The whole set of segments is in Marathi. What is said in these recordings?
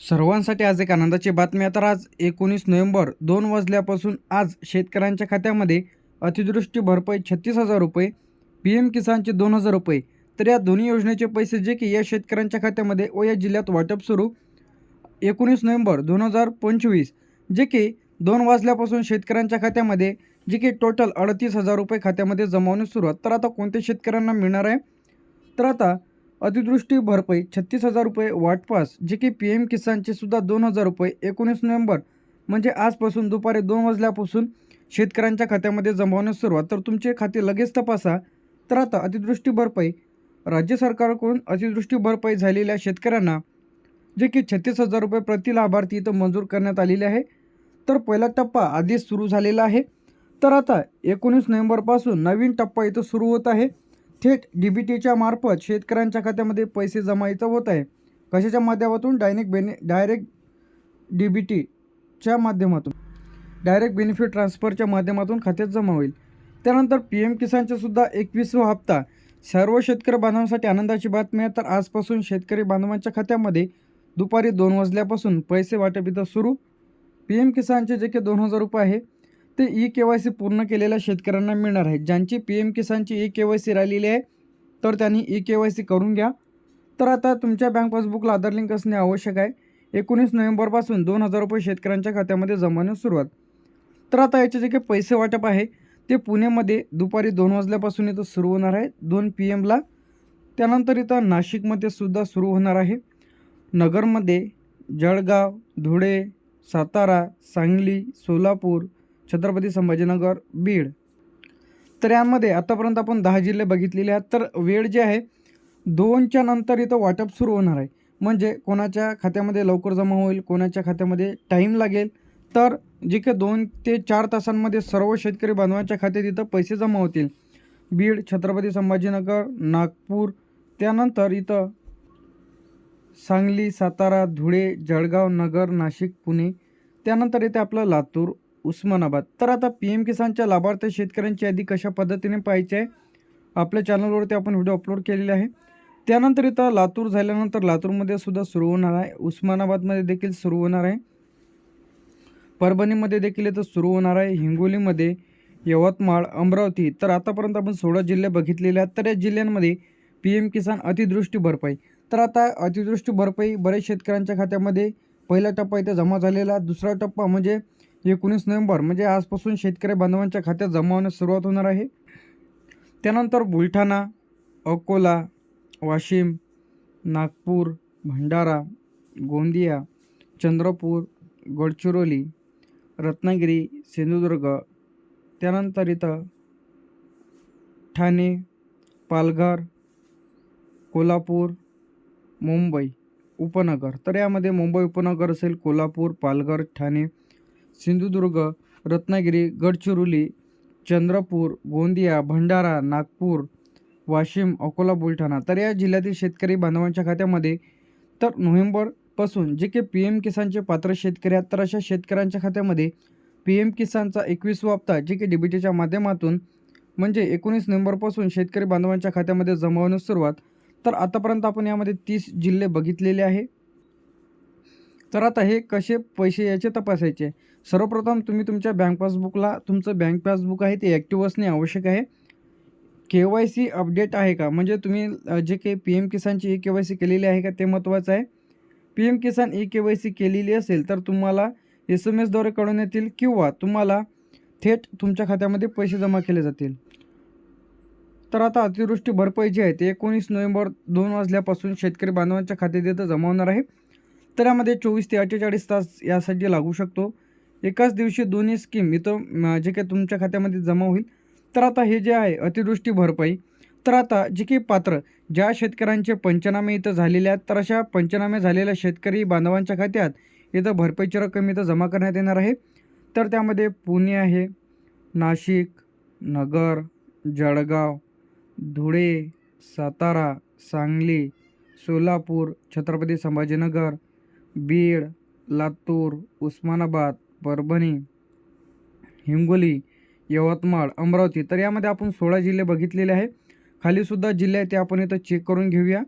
सर्वांसाठी आज एक आनंदाची बातमी. तर आज एकोणीस नोव्हेंबर दोन वाजल्यापासून आज शेतकऱ्यांच्या खात्यामध्ये अतिदृष्टी भरपाई छत्तीस हजार रुपये पी एम किसानचे दोन हजार रुपये. तर या दोन्ही योजनेचे पैसे जे की या शेतकऱ्यांच्या खात्यामध्ये व या जिल्ह्यात वाटप सुरू एकोणीस नोव्हेंबर दोन हजार पंचवीस. जे की दोन वाजल्यापासून शेतकऱ्यांच्या खात्यामध्ये जे की टोटल अडतीस हजार रुपये खात्यामध्ये जमावण्यास सुरुवात तर आता कोणत्या शेतकऱ्यांना मिळणार आहे? तर आता अतिदृष्टी भरपाई छत्तीस हजार रुपये वाटपास जे की पी एम किसानचे सुद्धा दोन हजार रुपये एकोणीस नोव्हेंबर म्हणजे आजपासून दुपारी दोन वाजल्यापासून शेतकऱ्यांच्या खात्यामध्ये जमवण्यास सुरुवात. तर तुमचे खाते लगेच तपासा. तर आता अतिदृष्टी भरपाई. राज्य सरकारकडून अतिदृष्टी भरपाई झालेल्या शेतकऱ्यांना जे की छत्तीस हजार रुपये प्रति लाभार्थी इथं मंजूर करण्यात आलेले आहे. तर पहिला टप्पा आधीच सुरू झालेला आहे. तर आता एकोणीस नोव्हेंबरपासून नवीन टप्पा इथं सुरू होत आहे. थेट डी बी टीच्या मार्फत शेतकऱ्यांच्या खात्यामध्ये पैसे जमा इथं होत आहे. कशाच्या माध्यमातून? डायनेक बेनि डायरेक्ट डी बी टीच्या माध्यमातून. डायरेक्ट बेनिफिट ट्रान्सफरच्या माध्यमातून खात्यात जमा होईल. त्यानंतर पी एम किसानचा सुद्धा एकवीसवा हप्ता. सर्व शेतकरी बांधवांसाठी आनंदाची बातमी आहे. तर आजपासून शेतकरी बांधवांच्या खात्यामध्ये दुपारी दोन वाजल्यापासून पैसे वाटप इथं सुरू. पी एम किसानचे जे काही दोन हजार रुपये आहे ते ई के वाय सी पूर्ण केलेल्या शेतकऱ्यांना मिळणार आहे. ज्यांची पी एम किसानची ई के वाय सी राहिलेली आहे तर त्यांनी ई के वाय सी करून घ्या. तर आता तुमच्या बँक पासबुकला आधार लिंक असणे आवश्यक आहे. एकोणीस नोव्हेंबरपासून दोन हजार रुपये शेतकऱ्यांच्या खात्यामध्ये जमवण्यास सुरुवात. तर आता याचे जे काही पैसे वाटप आहे ते पुण्यामध्ये दुपारी दोन वाजल्यापासून इथं सुरू होणार आहे. दोन पी एमला. त्यानंतर इथं नाशिकमध्ये सुद्धा सुरू होणार आहे. नगरमध्ये जळगाव धुळे सातारा सांगली सोलापूर छत्रपती संभाजीनगर बीड. तर यामध्ये आतापर्यंत आपण दहा जिल्हे बघितलेले आहेत. तर वेळ जे आहे दोनच्या नंतर इथं वाटप सुरू होणार आहे. म्हणजे कोणाच्या खात्यामध्ये लवकर जमा होईल कोणाच्या खात्यामध्ये टाईम लागेल. तर जे काही दोन ते चार तासांमध्ये सर्व शेतकरी बांधवांच्या खात्यात इथं पैसे जमा होतील. बीड छत्रपती संभाजीनगर नागपूर त्यानंतर इथं सांगली सातारा धुळे जळगाव नगर नाशिक पुणे त्यानंतर येते आपलं लातूर उस्मानाबाद तर आता पी एम किसानच्या लाभार्थी शेतकऱ्यांची यादी कशा पद्धतीने पाहायची आहे? आपल्या चॅनलवरती आपण व्हिडिओ अपलोड केलेले आहे. त्यानंतर इथं लातूर झाल्यानंतर लातूरमध्ये सुद्धा सुरू होणार आहे. उस्मानाबादमध्ये देखील सुरू होणार आहे. परभणीमध्ये देखील इथं सुरू होणार आहे. हिंगोलीमध्ये यवतमाळ अमरावती. तर आतापर्यंत आपण सोळा जिल्हे बघितलेले आहेत. तर या जिल्ह्यांमध्ये पी एम किसान अतिदृष्टी भरपाई. तर आता अतिदृष्टी भरपाई बऱ्याच शेतकऱ्यांच्या खात्यामध्ये. पहिला टप्पा इथे जमा झालेला दुसरा टप्पा म्हणजे एकोणीस नोव्हेंबर म्हणजे आजपासून शेतकरी बांधवांच्या खात्यात जमा होण्यास सुरुवात होणार आहे. त्यानंतर बुलढाणा अकोला वाशिम नागपूर भंडारा गोंदिया चंद्रपूर गडचिरोली रत्नागिरी सिंधुदुर्ग त्यानंतर इथं ठाणे पालघर कोल्हापूर मुंबई उपनगर. तर यामध्ये मुंबई उपनगर असेल कोल्हापूर पालघर ठाणे सिंधुदुर्ग रत्नागिरी गडचिरोली चंद्रपूर गोंदिया भंडारा नागपूर वाशिम अकोला बुलढाणा. तर या जिल्ह्यातील शेतकरी बांधवांच्या खात्यामध्ये तर नोव्हेंबरपासून जे काही पी एम किसानचे पात्र शेतकरी आहेत तर अशा शेतकऱ्यांच्या खात्यामध्ये पी एम किसानचा एकवीसवा हप्ता जे की डीबीटीच्या माध्यमातून म्हणजे एकोणीस नोव्हेंबरपासून शेतकरी बांधवांच्या खात्यामध्ये जमा होण्यास सुरुवात. तर आतापर्यंत आपण यामध्ये तीस जिल्हे बघितलेले आहे. तर आता हे कसे पैसे याचे तपासायचे? सर्वप्रथम तुम्ही तुमच्या बँक पासबुकला तुमचं बँक पासबुक आहे ते ॲक्टिव्ह असणे आवश्यक आहे. के वाय सी अपडेट आहे का? म्हणजे तुम्ही जे काही पी एम किसानची ई के वाय सी केलेली आहे का ते महत्त्वाचं आहे. P M Kisan E K Y C केलेली असेल तर तुम्हाला एस एम एसद्वारे कळून येतील किंवा तुम्हाला थेट तुमच्या खात्यामध्ये पैसे जमा केले जातील. तर आता अतिवृष्टी भरपाई जी आहे ते एकोणीस नोव्हेंबर दोन वाजल्यापासून शेतकरी बांधवांच्या खात्यात जमा होणार आहे. तर चोवीस ते अठ्ठेचाळीस तास यासाठी लागू शकतो. एकाच दिवशी दोन्ही स्कीम इथं जे काही तुमच्या खात्यामध्ये जमा होईल तर आता हे जे आहे अतिवृष्टी भरपाई. तर आता जे काही पात्र ज्या शेतकऱ्यांचे पंचनामे इथं झालेले आहेत तर अशा पंचनामे झालेल्या शेतकरी बांधवांच्या खात्यात इथं भरपाईची रक्कम इथं जमा करण्यात येणार आहे. तर त्यामध्ये पुणे आहे नाशिक नगर जळगाव धुळे सातारा सांगली सोलापूर छत्रपती संभाजीनगर बीड लातूर उस्मानाबाद परभणी हिंगोली यवतमाळ अमरावती. तर यामध्ये आपण सोळा जिल्हे बघितलेले आहे खालीसुद्धा जिल्हे आहेत ते आपण इथं चेक करून घेऊया.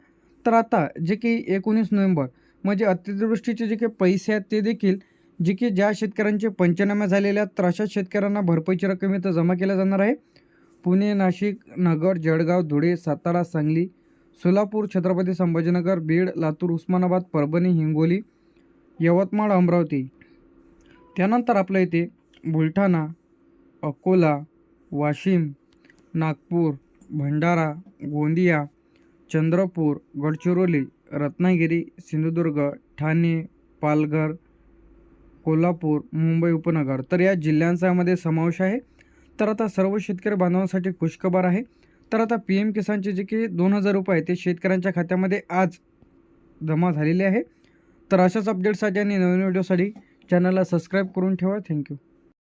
तर आता जे की एकोणीस नोव्हेंबर म्हणजे अतिवृष्टीचे जे काही पैसे आहेत ते देखील जे की ज्या शेतकऱ्यांचे पंचनामे झालेले आहेत तर अशा शेतकऱ्यांना भरपाईची रक्कम इथं जमा केल्या जाणार आहे. पुणे नाशिक नगर जळगाव धुळे सातारा सांगली सोलापूर छत्रपती संभाजीनगर बीड लातूर उस्मानाबाद परभणी हिंगोली यवतमाळ अमरावती. त्यानंतर आपल्या इथे बुलढाणा अकोला वाशिम नागपूर भंडारा गोंदिया चंद्रपूर गडचिरोली रत्नागिरी सिंधुदुर्ग ठाणे पालघर कोल्हापूर मुंबई उपनगर. तर या जिल्ह्यांचामध्ये समावेश आहे. तर आता सर्व शेतकरी बांधवांसाठी खुशखबर आहे. तर आता पी एम किसानचे जे की दोन हजार रुपये आहे ते शेतकऱ्यांच्या खात्यामध्ये आज जमा झालेले आहे. तर अशाच अपडेट्ससाठी आणि नवीन व्हिडिओसाठी चॅनलला सबस्क्राईब करून ठेवा. थँक्यू